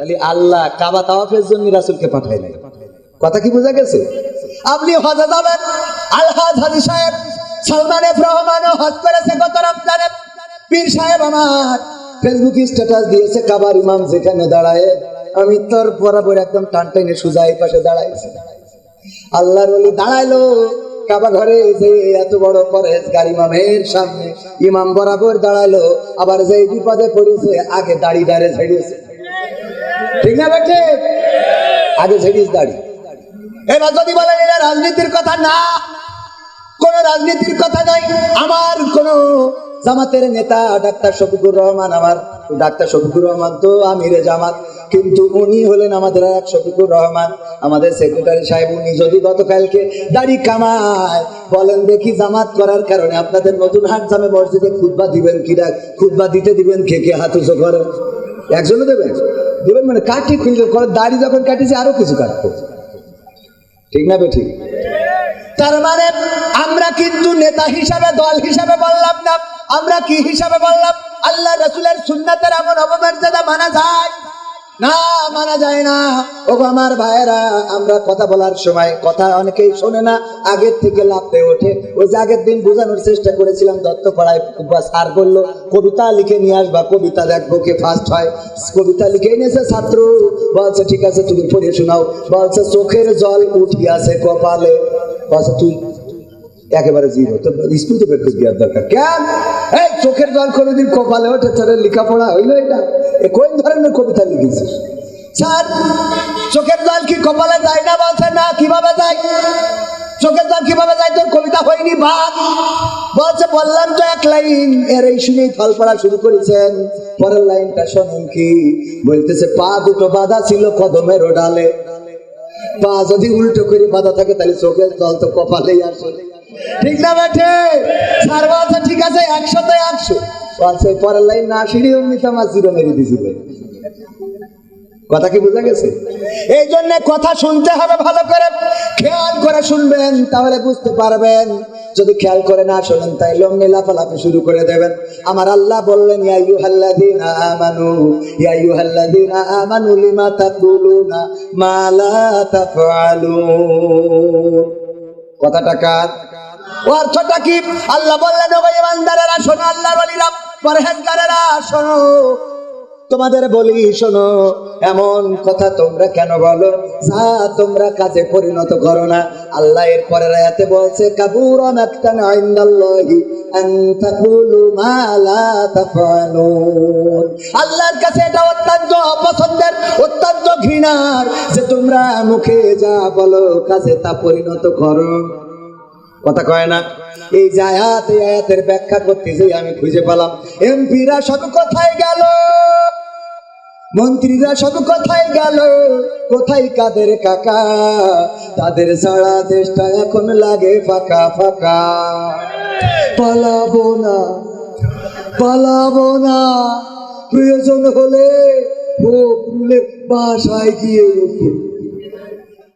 তাহলে আল্লাহ কাবা তাওয়াফের জন্য রাসূলকে পাঠায় নাই। কথা কি বোঝা গেছে? আপনি হজে যাবেন। আলহাজ হাজি সাহেব সালমান এফ রহমানও হজ করেছে গত রমজানে। পীর সাহেব আমার ফেসবুক স্ট্যাটাস দিয়েছে, কাবার ইমাম যেখানে দাঁড়ায়, আমি তোর বরাবর একদম টান টাইনে সুজা এই পাশে দাঁড়াইছি। আল্লাহর ওলি দাঁড়াইলো, কাবা ঘরে যে এত বড় পরেজগার ইমামের সামনে, ইমাম বরাবর দাঁড়াইলো, আবার যে বিপদে পড়েছে, আগে দাড়ি দাঁড়ে ছেড়েছে ঠিক না বেঠে? আগে ছেড়িস দাড়ি। এবার যদি বলেন এটা রাজনীতির কথা না, কোন রাজনীতির কথা নাই আমার কোন জামাতের নেতা, ডাক্তার শফিকুর রহমান আমার। ডাক্তার শফিকুর রহমান তো আমিরে জামাত, কিন্তু উনি হলেন আমাদের এক শফিকুর রহমান। আমাদের সেক্রেটারি সাহেব, উনি যদি গতকালকে দাড়ি কামায়, বলেন দেখি জামাত করার কারণে আপনাদের নতুন হাট জামে মসজিদে খুদবা দিবেন কিরা খুদবা দিতে দিবেন, কে কে হাত উঁচু করে? একজনও দেবেন দেবেন মানে কাটি খুঁজে করে দাড়ি যখন কাটিছে, আরও কিছু কাটবো। ঠিক না ঠিক তার মানে আমরা কিন্তু নেতা হিসাবে, দল হিসাবে বললাম না। আমরা কি হিসাবে বললাম? আল্লাহ রসুলের সুন্নাতের এমন অপমর্যাদা মানা যায়। না, মানা যায় না। ও আমার ভাইয়েরা, আমরা কথা বলার সময় কথা অনেকেই শোনে না। আগের থেকে লাভতে ওঠে। ওই যে আগের দিন বোঝানোর চেষ্টা করেছিলাম দত্ত পাড়ায় স্যার বলল, কবিতা লিখে নিয়ে আসবা, কবিতা দেখব কে ফার্স্ট হয়। কবিতা লিখে এনেছে ছাত্র। বলছে, ঠিক আছে, তুমি পড়ে শোনাও। বলছে, চোখের জল উঠিয়াছে কপালে। বলছে, তুই একেবারে জিরো তো স্কুল তো বের করে দেওয়ার দরকার। কেন? এই, চোখের জল কোনোদিন কপালে ওঠে তোর লেখাপড়া হইল এটা। কোন ধরনের কবিতা লিখেছিস স্যার, চোখের জল কি কপালে যায় না বলছে? না, কীভাবে যায়? চোখের জল কীভাবে যায়? তোর কবিতা হয়নি বাদ। বলছে, বললাম তো এক লাইন এর এই শুনেই ফল পড়া শুরু করেছেন। পরের লাইনটা শোনেন কি? বলতেছে, পা দুটো বাধা ছিল কদমের ডালে। পা যদি উল্টো করে বাধা থাকে, তাহলে চোখের জল তো কপালেই আসে ঠিক না বেঠে? বলছে, ঠিক আছে একশো তো একশো। বলছে পরের লাইন না সিঁড়ি জিরো মেরে কথা কি বোঝা গেছে? এই জন্য কথা শুনতে হবে ভালো করে। খেয়াল করে শুনবেন, তাহলে বুঝতে পারবেন। যদি খেয়াল করে না শোনেন তাই লম্বি লাফালাফি শুরু করে দেবেন। আমার আল্লাহ বললেন, ইয়া আইয়ুহাল্লাযীনা আমানু, ইয়া আইয়ুহাল্লাযীনা আমানু লিমা কথাটা কার? অর্থটা কি? আল্লাহ বললেন, ও ইমানদারেরা, শোনো, আল্লাহর পরহেজগারেরা, শোনো। তোমাদের বলি, শোনো, এমন কথা তোমরা কেন বলো? যা তোমরা কাজে পরিণত করো না। আল্লাহ এর পরের আয়াতে বলছে, কাবুরা মাকতান ইনদাল্লাহি আন তাকুলু মা লা তাফালুন আল্লাহর কাছে এটা অত্যন্ত অপছন্দের, অত্যন্ত ঘৃণার যে তোমরা মুখে যা বলো, কাজে তা পরিণত করো। কথা কয় না? এই যে আয়াতের ব্যাখ্যা করতে যে আমি খুঁজে পেলাম। এমপিরা সব কোথায় গেল? মন্ত্রীরা সব কোথায় গেল? কোথায় কাদের কাকা? তাদের সারা দেশটা এখন লাগে ফাঁকা ফাঁকা। পালাবো না পালাবো না। প্রয়োজন হলে ফুলের বাসায় গিয়ে